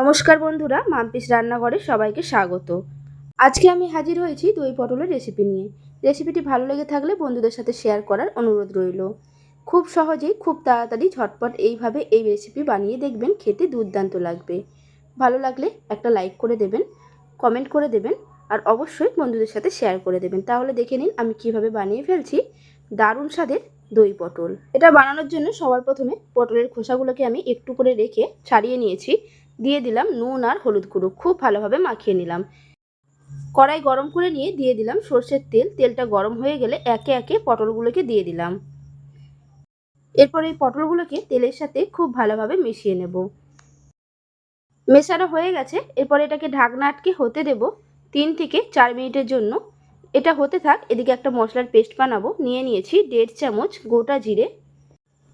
নমস্কার বন্ধুরা, মাম্পিস রান্নাঘরে সবাইকে স্বাগত। আজকে আমি হাজির হয়েছি দই পটলের রেসিপি নিয়ে। রেসিপিটি ভালো লেগে থাকলে বন্ধুদের সাথে শেয়ার করার অনুরোধ রইল। খুব সহজেই, খুব তাড়াতাড়ি, ঝটপট এইভাবে এই রেসিপি বানিয়ে দেখবেন, খেতে দুর্দান্ত লাগবে। ভালো লাগলে একটা লাইক করে দেবেন কমেন্ট করে দেবেন, আর অবশ্যই বন্ধুদের সাথে শেয়ার করে দেবেন। তাহলে দেখে নিন আমি কীভাবে বানিয়ে ফেলছি দারুণ স্বাদের দই পটল। এটা বানানোর জন্য সবার প্রথমে পটলের খোসাগুলোকে আমি একটু করে রেখে ছাড়িয়ে নিয়েছি। দিয়ে দিলাম নুন আর হলুদ গুঁড়ো। খুব ভালোভাবে মাখিয়ে নিলাম। কড়াই গরম করে নিয়ে দিয়ে দিলাম সর্ষের তেল। তেলটা গরম হয়ে গেলে একে একে পটলগুলোকে দিয়ে দিলাম। এরপর এই পটলগুলোকে তেলের সাথে খুব ভালোভাবে মিশিয়ে নেব। মেশানো হয়ে গেছে। এরপর এটাকে ঢাকনা আটকে হতে দেব তিন থেকে চার মিনিটের জন্য। এটা হতে থাক, এদিকে একটা মশলার পেস্ট বানাবো। নিয়ে নিয়েছি দেড় চামচ গোটা জিরে।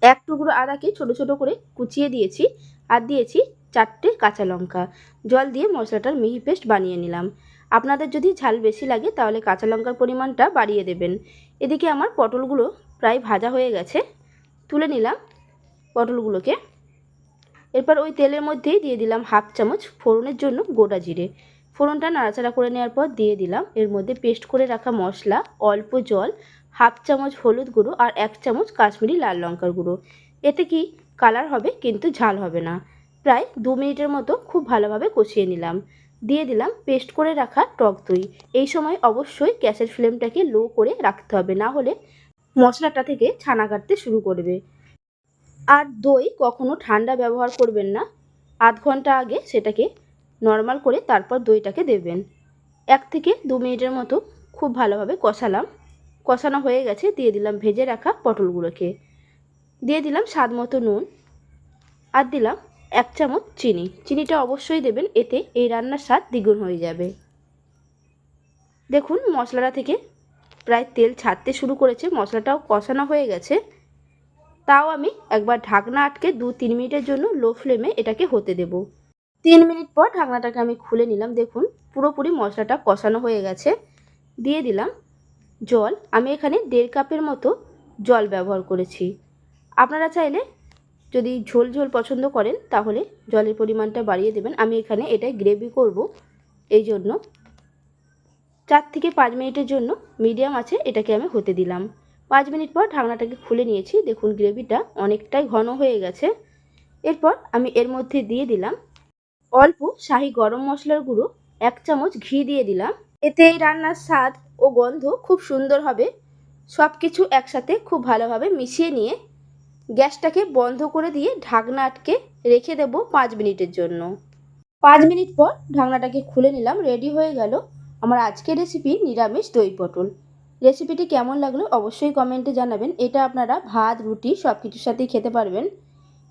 এক টুকরো আদাকে ছোট ছোট করে কুচিয়ে দিয়েছি। আর দিয়েছি চারটে কাঁচা লঙ্কা। জল দিয়ে মশলাটার মিহি পেস্ট বানিয়ে নিলাম। আপনাদের যদি ঝাল বেশি লাগে, তাহলে কাঁচা লঙ্কার পরিমাণটা বাড়িয়ে দেবেন। এদিকে আমার পটলগুলো প্রায় ভাজা হয়ে গেছে। তুলে নিলাম পটলগুলোকে। এরপর ওই তেলের মধ্যেই দিয়ে দিলাম হাফ চামচ ফোড়নের জন্য গোটা জিরে। ফোড়নটা নাড়াচাড়া করে নেওয়ার পর দিয়ে দিলাম এর মধ্যে পেস্ট করে রাখা মশলা, অল্প জল, হাফ চামচ হলুদ গুঁড়ো আর এক চামচ কাশ্মীরি লাল লঙ্কার গুঁড়ো। এতে কি কালার হবে, কিন্তু ঝাল হবে না। প্রায় দু মিনিটের মতো খুব ভালোভাবে কষিয়ে নিলাম। দিয়ে দিলাম পেস্ট করে রাখা টক দই। এই সময় অবশ্যই গ্যাসের ফ্লেমটাকে লো করে রাখতে হবে, না হলে মশলাটা থেকে ছানা কাটতে শুরু করবে। আর দই কখনো ঠান্ডা ব্যবহার করবেন না। আধ ঘণ্টা আগে সেটাকে নর্মাল করে তারপর দইটাকে দেবেন। এক থেকে দু মিনিটের মতো খুব ভালোভাবে কষালাম। কষানো হয়ে গেছে, দিয়ে দিলাম ভেজে রাখা পটলগুলোকে। দিয়ে দিলাম স্বাদ মতো নুন। আর দিলাম এক চামচ চিনি। চিনিটা অবশ্যই দেবেন, এতে এই রান্নার স্বাদ দ্বিগুণ হয়ে যাবে। দেখুন, মশলাটা থেকে প্রায় তেল ছাড়তে শুরু করেছে, মশলাটাও কষানো হয়ে গেছে। তাও আমি একবার ঢাকনা আটকে দু তিন মিনিটের জন্য লো ফ্লেমে এটাকে হতে দেব। তিন মিনিট পর ঢাকনাটাকে আমি খুলে নিলাম। দেখুন, পুরোপুরি মশলাটা কষানো হয়ে গেছে। দিয়ে দিলাম জল। আমি এখানে দেড় কাপের মতো জল ব্যবহার করেছি। আপনারা চাইলে যদি ঝোল ঝোল পছন্দ করেন, তাহলে জলের পরিমাণটা বাড়িয়ে দেবেন। আমি এখানে এটাই গ্রেভি করব। এই জন্য চার থেকে পাঁচ মিনিটের জন্য মিডিয়াম আছে, এটাকে আমি হতে দিলাম। পাঁচ মিনিট পর ঢাকনাটাকে খুলে নিয়েছি। দেখুন, গ্রেভিটা অনেকটাই ঘন হয়ে গেছে। এরপর আমি এর মধ্যে দিয়ে দিলাম অল্প শাহি গরম মশলার গুঁড়ো, এক চামচ ঘি দিয়ে দিলাম। এতে এই রান্নার স্বাদ ও গন্ধ খুব সুন্দর হবে। সব কিছু একসাথে খুব ভালোভাবে মিশিয়ে নিয়ে গ্যাসটাকে বন্ধ করে দিয়ে ঢাকনা আটকে রেখে দেব পাঁচ মিনিটের জন্য। পাঁচ মিনিট পর ঢাকনাটাকে খুলে নিলাম রেডি হয়ে গেল আমার আজকের রেসিপি নিরামিষ দই পটল। রেসিপিটি কেমন লাগল অবশ্যই কমেন্টে জানাবেন। এটা আপনারা ভাত, রুটি সব কিছুর সাথেই খেতে পারবেন।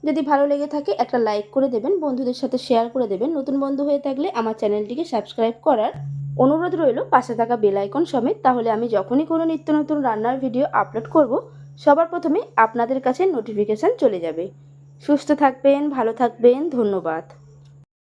যদি ভালো লেগে থাকে একটা লাইক করে দেবেন, বন্ধুদের সাথে শেয়ার করে দেবেন। নতুন বন্ধু হয়ে থাকলে আমার চ্যানেলটিকে সাবস্ক্রাইব করার অনুরোধ রইল পাশে থাকা বেল আইকন সমেত। তাহলে আমি যখনই কোনো নিত্য নতুন রান্নার ভিডিও আপলোড করব সবার প্রথমে আপনাদের কাছে নোটিফিকেশান চলে যাবে। সুস্থ থাকবেন ভালো থাকবেন ধন্যবাদ।